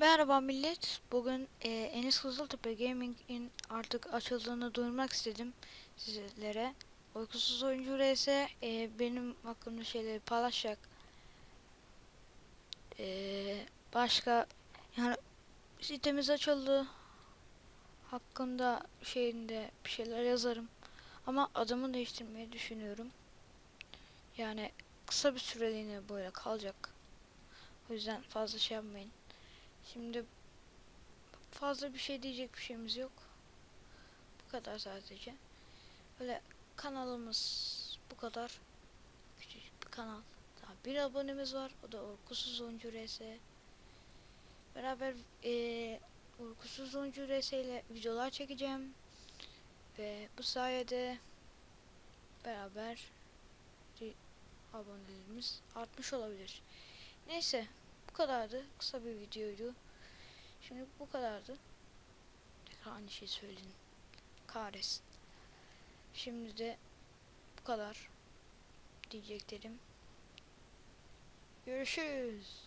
Merhaba millet. Bugün e, Enes Kızıltepe Gaming'in artık açıldığını duyurmak istedim sizlere. Uykusuz oyuncu RS e, benim hakkımda şeyleri paylaşacak. E, başka yani sitemiz açıldı. Hakkında şeyinde bir şeyler yazarım. Ama adımı değiştirmeyi düşünüyorum. Yani kısa bir süreliğine böyle kalacak. O yüzden fazla şey yapmayın. Şimdi fazla bir şey diyecek bir şeyimiz yok. Bu kadar sadece. Böyle kanalımız bu kadar. Küçücük bir kanal. Daha bir abonemiz var. O da Uykusuz Oyuncu RS. Beraber eee Uykusuz Oyuncu RS ile videolar çekeceğim. Ve bu sayede beraber abonelerimiz artmış olabilir. Neyse bu kadardı. Kısa bir videoydu. Şimdi bu kadardı. Tekrar aynı şeyi söyledim. Kahretsin. Şimdi de bu kadar diyeceklerim. Görüşürüz.